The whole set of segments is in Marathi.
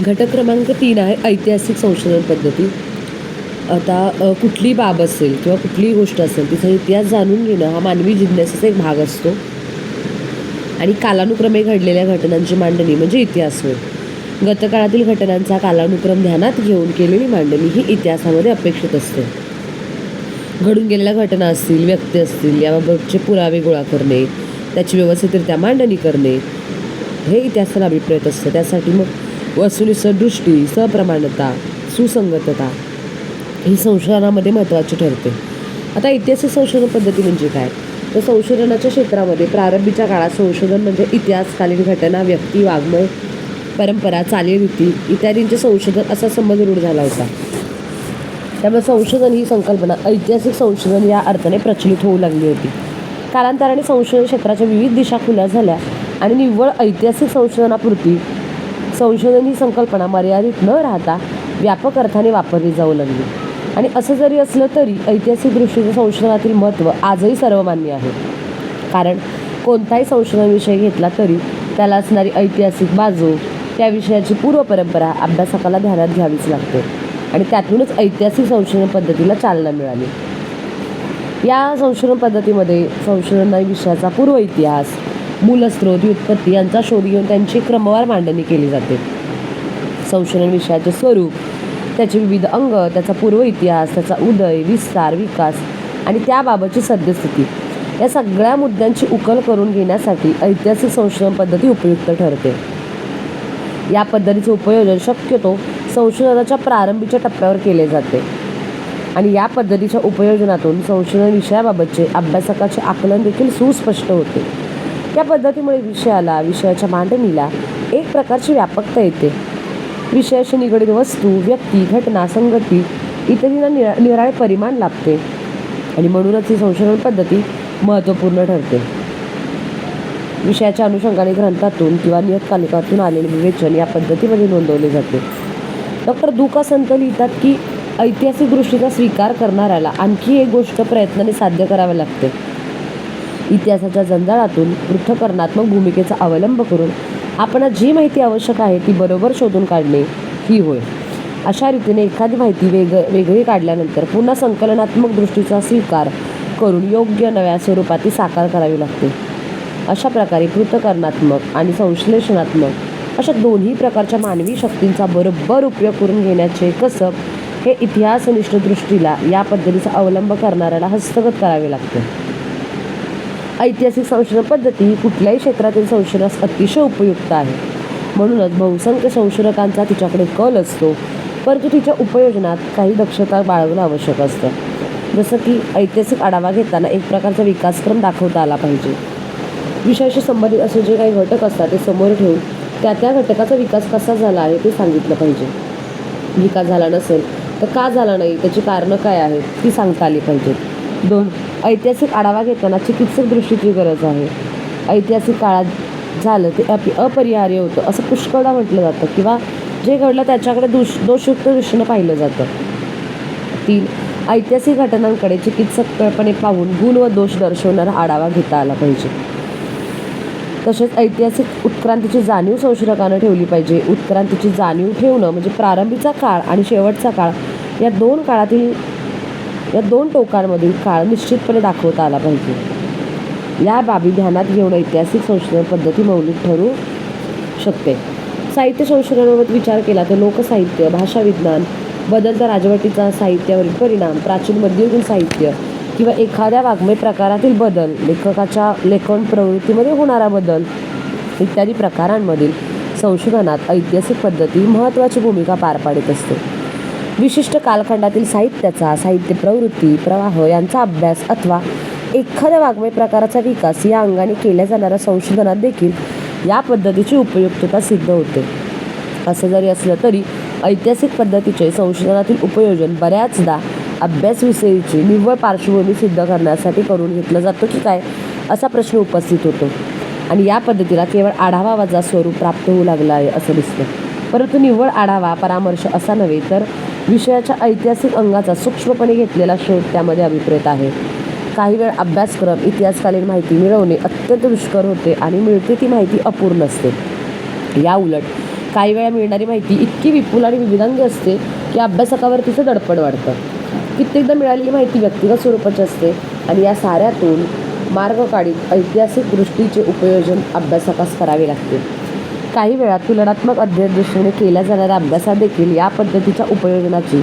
घटक क्रमांक तीन आहे ऐतिहासिक संशोधन पद्धती. आता कुठली बाब असेल किंवा कुठलीही गोष्ट असेल तिचा इतिहास जाणून घेणं हा मानवी जिज्ञासेचा एक भाग असतो. आणि कालानुक्रमे घडलेल्या घटनांची मांडणी म्हणजे इतिहास होय. गतकाळातील घटनांचा कालानुक्रम ध्यानात घेऊन केलेली मांडणी ही इतिहासामध्ये अपेक्षित असते. घडून गेलेल्या घटना असतील व्यक्ती असतील याबाबतचे पुरावे गोळा करणे त्याची व्यवस्थितरित्या मांडणी करणे हे इतिहासाला अभिप्रेत असतं. त्यासाठी मग वसुलीचं दृष्टी सप्रमाणता सुसंगतता ही संशोधनामध्ये महत्त्वाची ठरते. आता ऐतिहासिक संशोधन पद्धती म्हणजे काय? तर संशोधनाच्या क्षेत्रामध्ये प्रारंभीच्या काळात संशोधन म्हणजे इतिहासकालीन घटना व्यक्ती वाङ्मय परंपरा चालीरीती इत्यादींचे संशोधन असा संबंध रूढ झाला होता. त्यामुळे संशोधन ही संकल्पना ऐतिहासिक संशोधन या अर्थाने प्रचलित होऊ लागली होती. कालांतराने संशोधन क्षेत्राच्या विविध दिशा खुल्या झाल्या आणि निव्वळ ऐतिहासिक संशोधनापुरती संशोधन ही संकल्पना मर्यादित न राहता व्यापक अर्थाने वापरली जाऊ लागली. आणि असं जरी असलं तरी ऐतिहासिक दृष्टीने संशोधनातील महत्त्व आजही सर्वमान्य आहे. कारण कोणताही संशोधन विषय घेतला तरी त्याला असणारी ऐतिहासिक बाजू त्या विषयाची पूर्वपरंपरा अभ्यासकाला ध्यानात घ्यावीच लागते आणि त्यातूनच ऐतिहासिक संशोधन पद्धतीला चालना मिळाली. या संशोधन पद्धतीमध्ये संशोधन विषयाचा पूर्व इतिहास मूलस्रोत व्युत्पत्ती यांचा शोध घेऊन त्यांची क्रमवार मांडणी केली जाते. संशोधन विषयाचे स्वरूप त्याचे विविध अंग त्याचा पूर्व इतिहास त्याचा उदय विस्तार विकास आणि त्याबाबतची सद्यस्थिती या सगळ्या मुद्द्यांची उकल करून घेण्यासाठी ऐतिहासिक संशोधन पद्धती उपयुक्त ठरते. या पद्धतीचे उपयोजन शक्यतो संशोधनाच्या प्रारंभीच्या टप्प्यावर केले जाते आणि या पद्धतीच्या उपयोजनातून संशोधन विषयाबाबतचे अभ्यासकाचे आकलन देखील सुस्पष्ट होते. या पद्धतीमुळे विषयाला विषयाच्या मांडणीला एक प्रकारची व्यापकता येते. विषयाशी निगडीत वस्तू व्यक्ती घटना संगती इत्यादींना निरा निराळे परिमाण लाभते आणि म्हणूनच ही संशोधन पद्धती महत्त्वपूर्ण ठरते. विषयाच्या अनुषंगाने ग्रंथातून किंवा नियतकालिकातून आलेले विवेचन या पद्धतीमध्ये नोंदवले जाते. डॉक्टर दुका संत लिहितात की ऐतिहासिक दृष्टीचा स्वीकार करणाऱ्याला आणखी एक गोष्ट प्रयत्नाने साध्य करावी लागते. इतिहासाच्या जंजाळातून पृथ्थकरणात्मक भूमिकेचा अवलंब करून आपणास जी माहिती आवश्यक आहे ती बरोबर शोधून काढणे ही होय. अशा रीतीने एखादी माहिती वेग वेगळी काढल्यानंतर पुन्हा संकलनात्मक दृष्टीचा स्वीकार करून योग्य नव्या स्वरूपात ती साकार करावी लागते. अशा प्रकारे पृथ्थकरणात्मक आणि संश्लेषणात्मक अशा दोन्ही प्रकारच्या मानवी शक्तींचा बरोबर उपयोग करून घेण्याचे कसब हे इतिहासनिष्ठ दृष्टीला या पद्धतीचा अवलंब करणाऱ्याला हस्तगत करावे लागते. ऐतिहासिक संशोधन पद्धती ही कुठल्याही क्षेत्रातील संशोधनास अतिशय उपयुक्त आहे. म्हणूनच बहुसंख्य संशोधकांचा तिच्याकडे कल असतो. परंतु तिच्या उपयोजनात काही दक्षता बाळगणं आवश्यक असतं. जसं की ऐतिहासिक आढावा घेताना एक प्रकारचा विकासक्रम दाखवता आला पाहिजे. विषयाशी संबंधित असे जे काही घटक असतात ते समोर ठेवून त्या त्या घटकाचा विकास कसा झाला आहे ते सांगितलं पाहिजे. विकास झाला नसेल तर का झाला नाही? त्याची कारणं काय आहेत? ती सांगता आली पाहिजेत. दोन ऐतिहासिक आढावा घेताना चिकित्सक दृष्टीची गरज आहे. ऐतिहासिक काळात झालं ते अपि अपरिहार्य होतं असं पुष्कळदा म्हटलं जातं किंवा जे घडलं त्याच्याकडे दुष दोषयुक्त दृष्टीनं पाहिलं जातं. तीन ऐतिहासिक घटनांकडे चिकित्सकपणे पाहून गुण व दोष दर्शवणारा आढावा घेता आला पाहिजे. तसेच ऐतिहासिक उत्क्रांतीची जाणीव संशोधकानं ठेवली पाहिजे. उत्क्रांतीची जाणीव ठेवणं म्हणजे प्रारंभीचा काळ आणि शेवटचा काळ या दोन काळातील या दोन टोकांमधील काळ निश्चितपणे दाखवता आला पाहिजे. या बाबी ध्यानात घेऊन ऐतिहासिक संशोधन पद्धती मौलिक ठरू शकते. साहित्य संशोधनाबाबत विचार केला तर लोकसाहित्य भाषा विज्ञान बदलत्या राजवटीचा साहित्यावरील परिणाम प्राचीन मध्ययुगीन साहित्य किंवा एखाद्या वाङ्मय प्रकारातील बदल लेखकाच्या लेखन प्रवृत्तीमध्ये होणारा बदल इत्यादी प्रकारांमधील संशोधनात ऐतिहासिक पद्धती महत्त्वाची भूमिका पार पाडत असते. विशिष्ट कालखंडातील साहित्याचा साहित्य प्रवृत्ती प्रवाह यांचा अभ्यास अथवा एखाद्या वाङ्मय प्रकाराचा विकास या अंगाने केल्या जाणाऱ्या संशोधनात देखील या पद्धतीची उपयुक्तता सिद्ध होते. असं जरी असलं तरी ऐतिहासिक पद्धतीचे संशोधनातील उपयोजन बऱ्याचदा अभ्यासविषयीची निव्वळ पार्श्वभूमी सिद्ध करण्यासाठी करून घेतलं जातं की काय असा प्रश्न उपस्थित होतो. आणि या पद्धतीला केवळ आढावावाचा स्वरूप प्राप्त होऊ लागलं आहे असं दिसतं. परंतु निव्वळ आढावा परामर्श असा नव्हे तर विषयाच्या ऐतिहासिक अंगाचा सूक्ष्मपणे घेतलेला शोध त्यामध्ये अभिप्रेत आहे. काही वेळ अभ्यासक्रम इतिहासकालीन माहिती मिळवणे अत्यंत दुष्कर होते आणि मिळते ती माहिती अपूर्ण असते. या उलट काही वेळा मिळणारी माहिती इतकी विपुल आणि विविधांगी असते की अभ्यासकावर तिचं दडपण वाढतं. कित्येकदा मिळालेली माहिती व्यक्तिगत स्वरूपाची असते आणि या साऱ्यातून मार्ग काढीत ऐतिहासिक दृष्टीचे उपयोजन अभ्यासकास करावे लागते. काही वेळा तुलनात्मक अध्ययन दृष्टीने केल्या जाणाऱ्या अभ्यासात देखील या पद्धतीच्या उपयोजनाची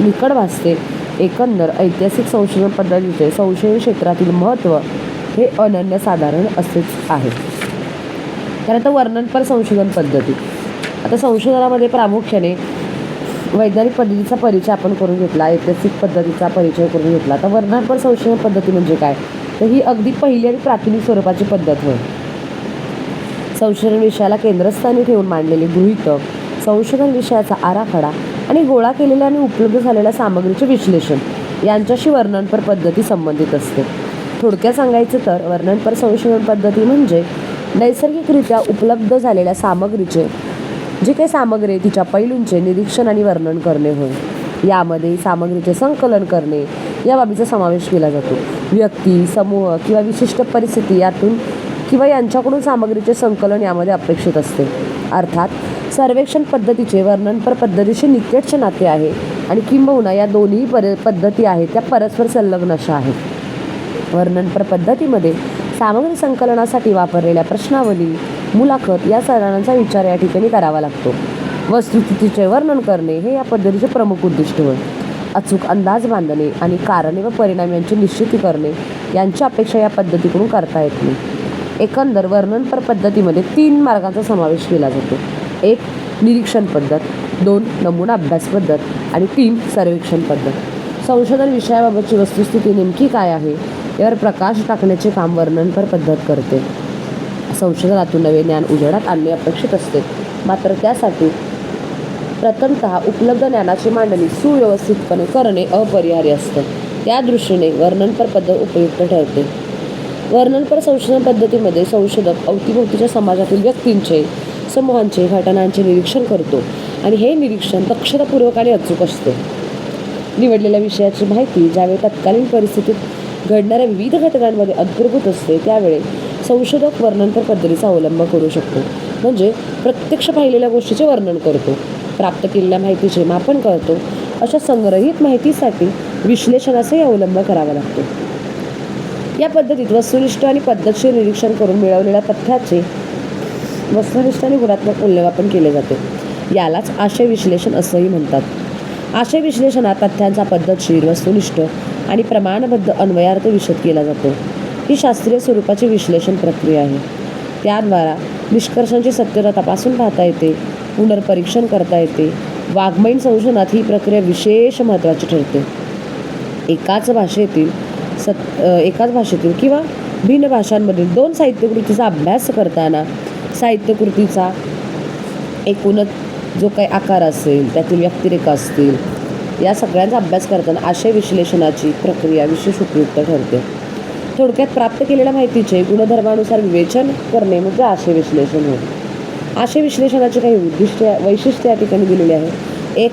निकड भासते. एकंदर ऐतिहासिक संशोधन पद्धतीचे संशोधन क्षेत्रातील महत्त्व हे अनन्यसाधारण असेच आहे. त्यानंतर वर्णनपर संशोधन पद्धती. आता संशोधनामध्ये प्रामुख्याने वैज्ञानिक पद्धतीचा परिचय आपण करून घेतला ऐतिहासिक पद्धतीचा परिचय करून घेतला. तर वर्णनपर संशोधन पद्धती म्हणजे काय? तर ही अगदी पहिली आणि प्राथमिक स्वरूपाची पद्धत होय. संशोधन विषयाला केंद्रस्थानी ठेवून मांडलेले गृहीतक संशोधन विषयाचा आराखडा आणि गोळा केलेल्या आणि उपलब्ध झालेल्या सामग्रीचे विश्लेषण यांच्याशी वर्णनपर पद्धती संबंधित असते. थोडक्यात सांगायचं तर वर्णनपर संशोधन पद्धती म्हणजे नैसर्गिकरित्या उपलब्ध झालेल्या सामग्रीचे जी काही सामग्री आहे तिच्या पैलूंचे निरीक्षण आणि वर्णन करणे होय. यामध्ये सामग्रीचे संकलन करणे या बाबीचा समावेश केला जातो. व्यक्ती समूह किंवा विशिष्ट परिस्थिती यातून किंवा यांच्याकडून सामग्रीचे संकलन यामध्ये अपेक्षित असते. अर्थात सर्वेक्षण पद्धतीचे वर्णनपर पद्धतीशी निकटचे नाते आहे आणि किंबहुना या दोन्ही पर पद्धती आहेत त्या परस्पर संलग्न अशा आहेत. वर्णनपर पद्धतीमध्ये सामग्री संकलनासाठी वापरलेल्या प्रश्नावली मुलाखत या साधनांचा विचार या ठिकाणी करावा लागतो. वस्तुस्थितीचे वर्णन करणे हे या पद्धतीचे प्रमुख उद्दिष्ट होय. अचूक अंदाज बांधणे आणि कारणे व परिणाम यांची निश्चिती करणे यांची अपेक्षा या पद्धतीकडून करता येत नाही. एकंदर वर्णनपर पद्धतीमध्ये तीन मार्गांचा समावेश केला जातो. एक निरीक्षण पद्धत. दोन नमुना अभ्यास पद्धत. आणि तीन सर्वेक्षण पद्धत. संशोधन विषयाबाबतची वस्तुस्थिती नेमकी काय आहे? यावर प्रकाश टाकण्याचे काम वर्णनपर पद्धत करते. संशोधनातून नवे ज्ञान उजेडात आणणे अपेक्षित असते. मात्र त्यासाठी प्रथमतः उपलब्ध ज्ञानाची मांडणी सुव्यवस्थितपणे करणे अपरिहार्य असतं. त्या दृष्टीने वर्णनपर पद्धत उपयुक्त ठरते. वर्णनपर संशोधन पद्धतीमध्ये संशोधक अवतीभोवतीच्या समाजातील व्यक्तींचे समूहांचे घटनांचे निरीक्षण करतो आणि हे निरीक्षण दक्षतापूर्वक आणि अचूक असते. निवडलेल्या विषयाची माहिती ज्यावेळी तत्कालीन परिस्थितीत घडणाऱ्या विविध घटनांमध्ये अंतर्भूत असते त्यावेळी संशोधक वर्णनपर पद्धतीचा अवलंब करू शकतो. म्हणजे प्रत्यक्ष पाहिलेल्या गोष्टीचे वर्णन करतो प्राप्त केलेल्या माहितीचे मापन करतो अशा संग्रहित माहितीसाठी विश्लेषणाचाही अवलंब करावा लागतो. या पद्धतीत वस्तुनिष्ठ आणि पद्धतशीर निरीक्षण करून मिळवलेल्या तथ्याचे वस्तुनिष्ठ आणि गुणात्मक मूल्यमापन केले जाते. यालाच आशय विश्लेषण असंही म्हणतात. आशय विश्लेषणात तथ्यांचा पद्धतशीर वस्तुनिष्ठ आणि प्रमाणबद्ध अन्वयार्थ विशद केला जातो. ही शास्त्रीय स्वरूपाची विश्लेषण प्रक्रिया आहे. त्याद्वारा निष्कर्षांची सत्यता तपासून पाहता येते पुनर्परीक्षण करता येते वाङ्मयीन संशोधनात ही प्रक्रिया विशेष महत्त्वाची ठरते. एकाच भाषेतील सत एकाच भाषेतील किंवा भिन्न भाषांमधील दोन साहित्यकृतीचा अभ्यास करताना साहित्यकृतीचा एकूणच जो काही आकार असेल त्यातील व्यक्तिरेखा असतील या सगळ्यांचा अभ्यास करताना आशय विश्लेषणाची प्रक्रिया विशेष उपयुक्त ठरते. थोडक्यात प्राप्त केलेल्या माहितीचे गुणधर्मानुसार विवेचन करणे म्हणजे आशय विश्लेषण होय. आशय विश्लेषणाचे काही उद्दिष्ट वैशिष्ट्य या ठिकाणी दिलेले आहे एक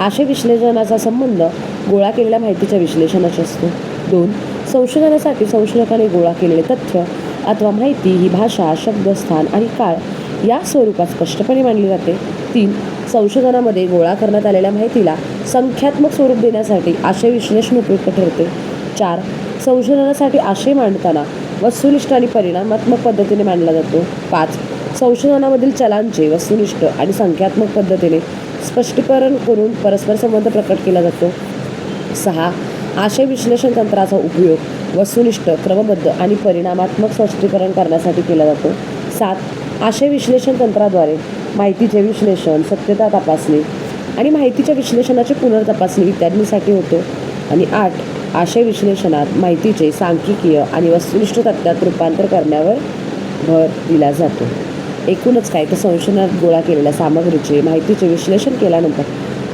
आशय विश्लेषणाचा संबंध गोळा केलेल्या माहितीच्या विश्लेषणाशी असतो. दोन. संशोधनासाठी संशोधकाने गोळा केलेले तथ्य अथवा माहिती ही भाषा शब्दस्थान आणि काळ या स्वरूपात स्पष्टपणे मांडली जाते. तीन. संशोधनामध्ये गोळा करण्यात आलेल्या माहितीला संख्यात्मक स्वरूप देण्यासाठी आशय विश्लेषण उपयुक्त ठरते. चार. संशोधनासाठी आशय मांडताना वस्तुनिष्ठ आणि परिणामात्मक पद्धतीने मांडला जातो. पाच. संशोधनामधील चलांचे वस्तुनिष्ठ आणि संख्यात्मक पद्धतीने स्पष्टीकरण करून परस्पर संबंध प्रकट केला जातो. सहा. आशय विश्लेषण तंत्राचा उपयोग वस्तुनिष्ठ क्रमबद्ध आणि परिणामात्मक स्पष्टीकरण करण्यासाठी केला जातो. सात आशय विश्लेषण तंत्राद्वारे माहितीचे विश्लेषण सत्यता तपासणी आणि माहितीच्या विश्लेषणाची पुनर्तपासणी इत्यादींसाठी होतो. आणि आठ आशय विश्लेषणात माहितीचे सांख्यिकीय आणि वस्तुनिष्ठ तत्त्वात रूपांतर करण्यावर भर दिला जातो. एकूणच काय तर संशोधनात गोळा केलेल्या सामग्रीचे माहितीचे विश्लेषण केल्यानंतर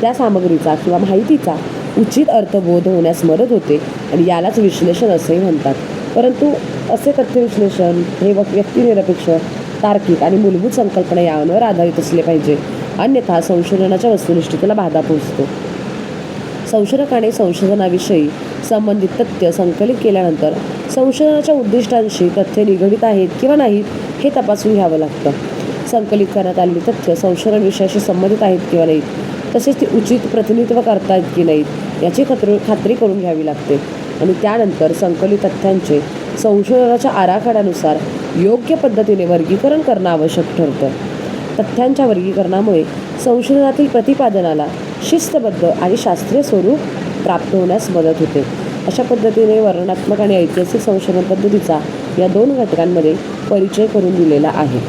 त्या सामग्रीचा किंवा माहितीचा उचित अर्थबोध होण्यास मदत होते आणि यालाच विश्लेषण असेही म्हणतात. परंतु असे तथ्य विश्लेषण हे व्यक्तिनिरपेक्ष तार्किक आणि मूलभूत संकल्पना यांवर आधारित असले पाहिजे. अन्यथा संशोधनाच्या वस्तुनिष्ठतेला बाधा पोहोचतो. संशोधकाने संशोधनाविषयी संबंधित तथ्य संकलित केल्यानंतर संशोधनाच्या उद्दिष्टांशी तथ्य निगडीत आहेत किंवा नाहीत हे तपासून घ्यावं लागतं. संकलित करण्यात आलेली तथ्य संशोधन विषयाशी संबंधित आहेत किंवा नाहीत तसेच ती उचित प्रतिनिधित्व करतायत की नाहीत याची खात्री खात्री करून घ्यावी लागते. आणि त्यानंतर संकलित तथ्यांचे संशोधनाच्या आराखड्यानुसार योग्य पद्धतीने वर्गीकरण करणं आवश्यक ठरतं. तथ्यांच्या वर्गीकरणामुळे संशोधनातील प्रतिपादनाला शिस्तबद्ध आणि शास्त्रीय स्वरूप प्राप्त होण्यास मदत होते. अशा पद्धतीने वर्णनात्मक आणि ऐतिहासिक संशोधन पद्धतीचा या दोन घटकांमध्ये परिचय करून दिलेला आहे.